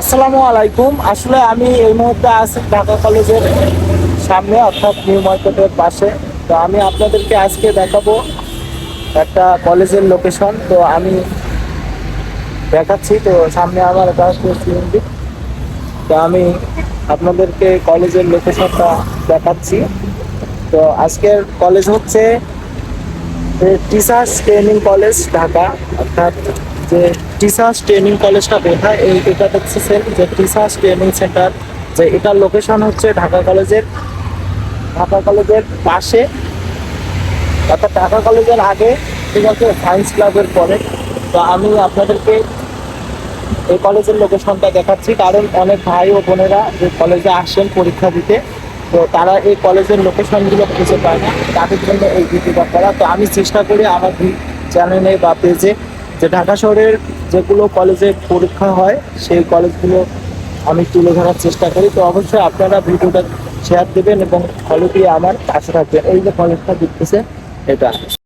আসসালামু আলাইকুম। আসলে আমি এই মুহূর্তে আছি ঢাকা কলেজের সামনে, অর্থাৎ নিউ মার্কেটের পাশে। তো আমি আপনাদেরকে আজকে দেখাবো একটা কলেজের লোকেশন তো আমি দেখাচ্ছি, তো সামনে আমার হচ্ছে CMD তো আমি আপনাদেরকে কলেজের লোকেশনটা দেখাচ্ছি। তো আজকের কলেজ হচ্ছে টিচার্স ট্রেনিং কলেজ, ঢাকা, অর্থাৎ যে টিচার্স ট্রেনিং কলেজটা কোথায়? এই এটা দেখতেছেন যে টিচার্স ট্রেনিং সেন্টার, যে এটার লোকেশন হচ্ছে ঢাকা কলেজের ঢাকা কলেজের পাশে। অর্থাৎ ঢাকা কলেজের আগে ঠিক আছে সায়েন্স ক্লাবের পরে। তো আমি আপনাদেরকে এই কলেজের লোকেশনটা দেখাচ্ছি, কারণ অনেক ভাই ও বোনেরা যে কলেজে আসেন পরীক্ষা দিতে, তো তারা এই কলেজের লোকেশনগুলো খুঁজে পায় না। তাদের জন্য এই ভিডিওটা করা। তো আমি চেষ্টা করি আমার চ্যানেলে বা পেজে যে ঢাকা শহরের যেগুলো কলেজে পরীক্ষা হয়, সেই কলেজগুলো আমি তুলে ধরার চেষ্টা করি। তো অবশ্যই আপনারা ভিডিওটা শেয়ার দেবেন এবং ফলো দিয়ে আমার পাশে থাকবেন। এই যে কলেজটা দেখতেছে এটা।